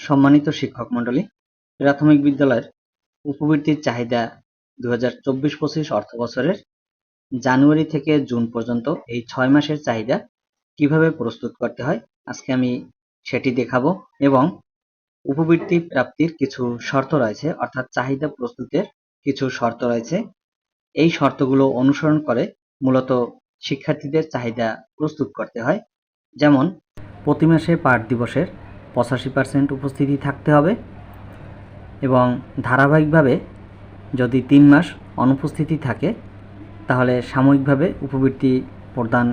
সম্মানিত শিক্ষক মণ্ডলী, প্রাথমিক বিদ্যালয়ের উপবৃত্তির চাহিদা দু হাজার চব্বিশ পঁচিশ অর্থ বছরের জানুয়ারি থেকে জুন পর্যন্ত এই ছয় মাসের চাহিদা কীভাবে প্রস্তুত করতে হয়, আজকে আমি সেটি দেখাবো এবং উপবৃত্তি প্রাপ্তির কিছু শর্ত রয়েছে, অর্থাৎ চাহিদা প্রস্তুতের কিছু শর্ত রয়েছে। এই শর্তগুলো অনুসরণ করে মূলত শিক্ষার্থীদের চাহিদা প্রস্তুত করতে হয়। যেমন, প্রতি মাসে পাঠ দিবসের পঁচাশি পার্সেন্ট উপস্থিতি থাকতে হবে এবং ধারাবাহিকভাবে যদি তিন মাস অনুপস্থিতি থাকে, তাহলে সাময়িকভাবে উপবৃত্তি প্রদান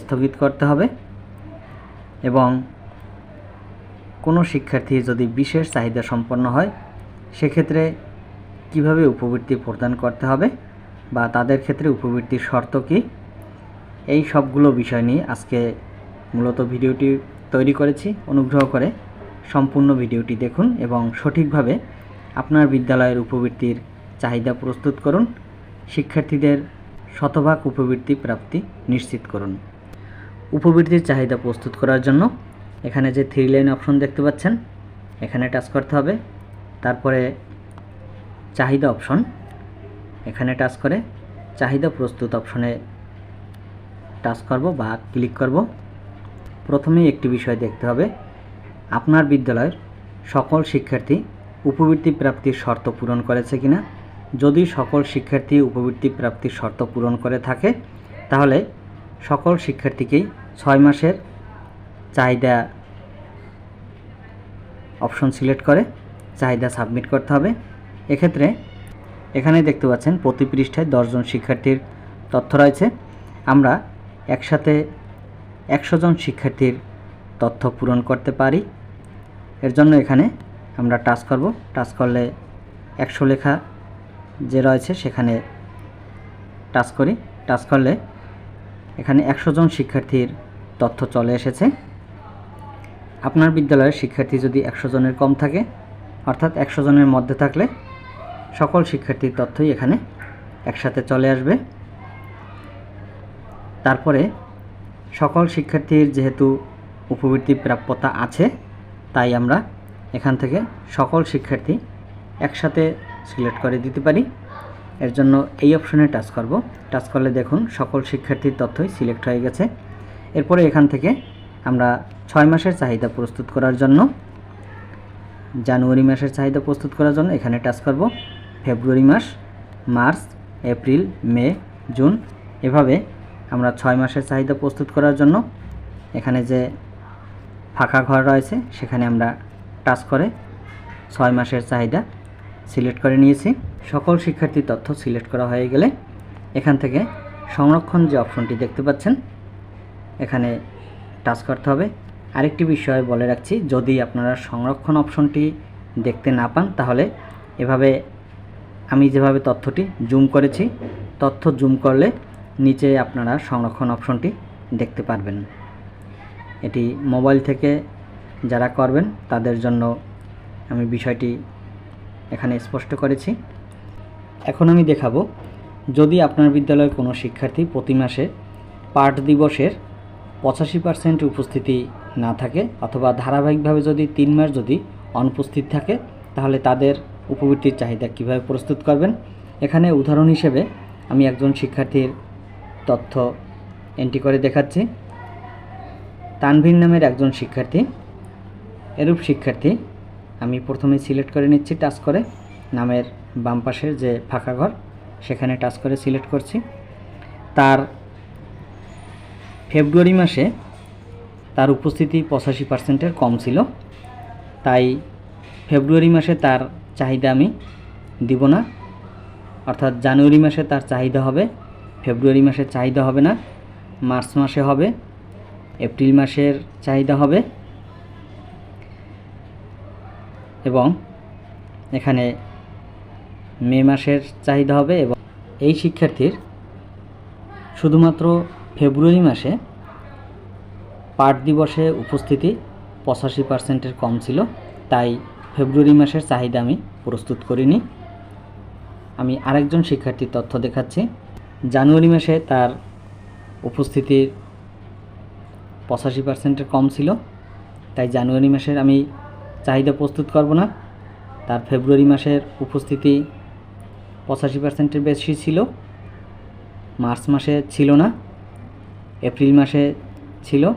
স্থগিত করতে হবে এবং কোনো শিক্ষার্থী যদি বিশেষ চাহিদা সম্পন্ন হয়, সেক্ষেত্রে কীভাবে উপবৃত্তি প্রদান করতে হবে বা তাদের ক্ষেত্রে উপবৃত্তির শর্ত কী? এই সবগুলো বিষয় নিয়ে আজকে মূলত ভিডিওটি তৈরি করেছি, অনুগ্রহ করে সম্পূর্ণ ভিডিওটি দেখুন এবং সঠিকভাবে আপনার বিদ্যালয়ের উপবৃত্তির চাহিদা প্রস্তুত করুন, শিক্ষার্থীদের শতভাগ উপবৃত্তি প্রাপ্তি নিশ্চিত করুন। উপবৃত্তির চাহিদা প্রস্তুত করার জন্য এখানে যে থ্রি লাইন অপশন দেখতে পাচ্ছেন, এখানে টাচ করতে হবে। তারপরে চাহিদা অপশন এখানে টাচ করে চাহিদা প্রস্তুত অপশনে টাচ করব বা ক্লিক করব। প্রথমেই একটি বিষয় দেখতে হবে। আপনার বিদ্যালয়ের সকল শিক্ষার্থী উপবৃত্তি প্রাপ্তির শর্ত পূরণ করেছে কিনা? যদি সকল শিক্ষার্থী উপবৃত্তি প্রাপ্তির শর্ত পূরণ করে থাকে, তাহলে সকল শিক্ষার্থীকেই ছয় মাসের চাহিদা অপশন সিলেক্ট করে চাহিদা সাবমিট করতে হবে। এক্ষেত্রে এখানে দেখতে পাচ্ছেন প্রতি পৃষ্ঠায় দশজন শিক্ষার্থীর তথ্য রয়েছে। আমরা একসাথে একশো জন শিক্ষার্থীর তথ্য পূরণ করতে পারি। এর জন্য এখানে আমরা টাচ করব। টাচ করলে একশো লেখা যে রয়েছে সেখানে টাচ করি। টাচ করলে এখানে একশো জন শিক্ষার্থীর তথ্য চলে এসেছে। আপনার বিদ্যালয়ের শিক্ষার্থী যদি একশো জনের কম থাকে, অর্থাৎ একশো জনের মধ্যে থাকলে সকল শিক্ষার্থীর তথ্যই এখানে একসাথে চলে আসবে। তারপরে সকল শিক্ষার্থীর যেহেতু উপবৃত্তি প্রাপ্যতা আছে, তাই আমরা এখান থেকে সকল শিক্ষার্থী একসাথে সিলেক্ট করে দিতে পারি। এর জন্য এই অপশনে টাচ করব। টাচ করলে দেখুন সকল শিক্ষার্থীর তথ্যই সিলেক্ট হয়ে গেছে। এরপরে এখান থেকে আমরা ছয় মাসের চাহিদা প্রস্তুত করার জন্য, জানুয়ারি মাসের চাহিদা প্রস্তুত করার জন্য এখানে টাচ করব। ফেব্রুয়ারি মাস, মার্চ, এপ্রিল, মে, জুন, এভাবে আমরা ছয় মাসের চাহিদা প্রস্তুত করার জন্য এখানে যে ফাঁকা ঘর রয়েছে, সেখানে আমরা টাচ করে ছয় মাসের চাহিদা সিলেক্ট করে নিয়েছি। সকল শিক্ষার্থীর তথ্য সিলেক্ট করা হয়ে গেলে এখান থেকে সংরক্ষণ যে অপশনটি দেখতে পাচ্ছেন, এখানে টাচ করতে হবে। আরেকটি বিষয় বলে রাখছি, যদি আপনারা সংরক্ষণ অপশনটি দেখতে না পান, তাহলে এভাবে আমি যেভাবে তথ্যটি জুম করেছি, তথ্য জুম করলে নিচে আপনারা সংরক্ষণ অপশনটি দেখতে পারবেন। এটি মোবাইল থেকে যারা করবেন, তাদের জন্য আমি বিষয়টি এখানে স্পষ্ট করেছি। এখন আমি দেখাবো, যদি আপনার বিদ্যালয়ের কোনো শিক্ষার্থী প্রতি মাসে পাঠ দিবসের পঁচাশি পার্সেন্ট উপস্থিতি না থাকে অথবা ধারাবাহিকভাবে যদি তিন মাস যদি অনুপস্থিত থাকে, তাহলে তাদের উপবৃত্তির চাহিদা কীভাবে প্রস্তুত করবেন? এখানে উদাহরণ হিসেবে আমি একজন শিক্ষার্থীর তথ্য এন্ট্রি করে দেখাচ্ছি। তানভীর নামের একজন শিক্ষার্থী। এরূপ শিক্ষার্থী আমি প্রথমে সিলেক্ট করে নিচ্ছি টাচ করে। নামের বাম পাশের যে ফাঁকা ঘর, সেখানে টাচ করে সিলেক্ট করছি। তার ফেব্রুয়ারি মাসে তার উপস্থিতি পঁচাশি পার্সেন্টের কম ছিল। তাই ফেব্রুয়ারি মাসে তার চাহিদা আমি দিব না। অর্থাৎ জানুয়ারি মাসে তার চাহিদা হবে ফেব্রুয়ারি মাসের চাহিদা হবে না, মার্চ মাসে হবে, এপ্রিল মাসের চাহিদা হবে। এবং এখানে মে মাসের চাহিদা হবে এবং এই শিক্ষার্থীর শুধুমাত্র ফেব্রুয়ারি মাসে পাঠ দিবসে উপস্থিতি পঁচাশি পার্সেন্টের কম ছিল, তাই ফেব্রুয়ারি মাসের চাহিদা আমি প্রস্তুত করিনি। আমি আরেকজন শিক্ষার্থীর তথ্য দেখাচ্ছি। জানুয়ারি মাসে তার উপস্থিতির পঁচাশি পার্সেন্টের কম ছিল। তাই জানুয়ারি মাসের আমি চাহিদা প্রস্তুত করব না। তার ফেব্রুয়ারি মাসের উপস্থিতি পঁচাশি পার্সেন্টের বেশি ছিল। মার্চ মাসে ছিল না। এপ্রিল মাসে ছিল।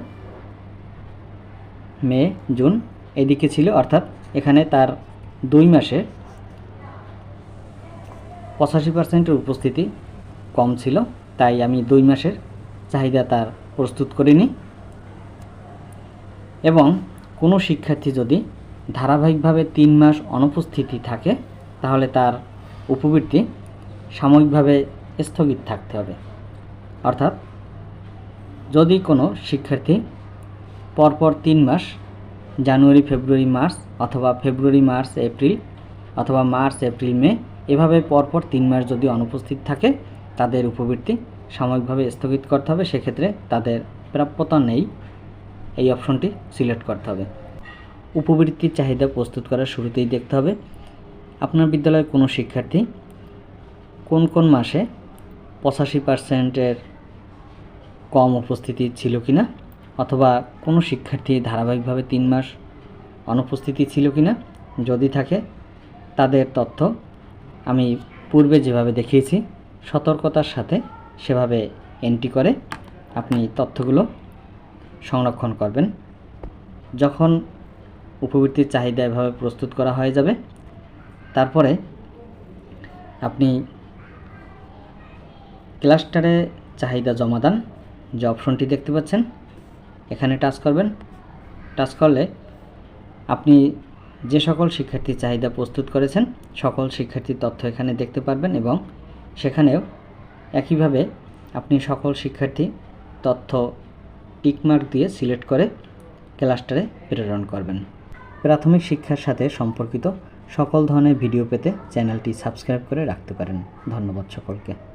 মে, জুন এদিকে ছিল। অর্থাৎ এখানে তার দুই মাসে পঁচাশি পার্সেন্টের উপস্থিতি কম ছিল, তাই আমি দুই মাসের চাহিদা তার প্রস্তুত করিনি। এবং কোনো শিক্ষার্থী যদি ধারাবাহিকভাবে তিন মাস অনুপস্থিতি থাকে, তাহলে তার উপবৃত্তি সাময়িকভাবে স্থগিত থাকতে হবে। অর্থাৎ যদি কোনো শিক্ষার্থী পরপর তিন মাস জানুয়ারি, ফেব্রুয়ারি, মার্চ অথবা ফেব্রুয়ারি, মার্চ, এপ্রিল অথবা মার্চ, এপ্রিল, মে এভাবে পরপর তিন মাস যদি অনুপস্থিত থাকে তাদের উপবৃত্তি সাময়িকভাবে স্থগিত করতে হবে, সেক্ষেত্রে তাদের প্রাপ্যতা নেই। এই অপশনটি সিলেক্ট করতে হবে। উপবৃত্তির চাহিদা প্রস্তুত করার শুরুতেই দেখতে হবে, আপনার বিদ্যালয়ের কোনো শিক্ষার্থী কোন কোন মাসে পঁচাশি পার্সেন্টের কম উপস্থিতি ছিল কিনা, অথবা কোনো শিক্ষার্থী ধারাবাহিকভাবে তিন মাস অনুপস্থিতি ছিল কিনা, যদি থাকে তাদের তথ্য আমি পূর্বে যেভাবে দেখিয়েছি। সতর্কতার সাথে সেভাবে এন্ট্রি করে আপনি তথ্যগুলো সংরক্ষণ করবেন। যখন উপবৃত্তির চাহিদা এভাবে প্রস্তুত করা হয়ে যাবে, তারপরে আপনি ক্লাস্টারে চাহিদা জমাদান যে অপশনটি দেখতে পাচ্ছেন, এখানে টাচ করবেন। টাচ করলে আপনি যে সকল শিক্ষার্থীর চাহিদা প্রস্তুত করেছেন, সকল শিক্ষার্থীর তথ্য এখানে দেখতে পারবেন এবং সেখানেও একইভাবে আপনি সকল শিক্ষার্থী তথ্য টিকমার্ক দিয়ে সিলেক্ট করে ক্লাস্টারে প্রেরণ করবেন। প্রাথমিক শিক্ষার সাথে সম্পর্কিত সকল ধরনের ভিডিও পেতে চ্যানেলটি সাবস্ক্রাইব করে রাখতে পারেন। ধন্যবাদ সকলকে।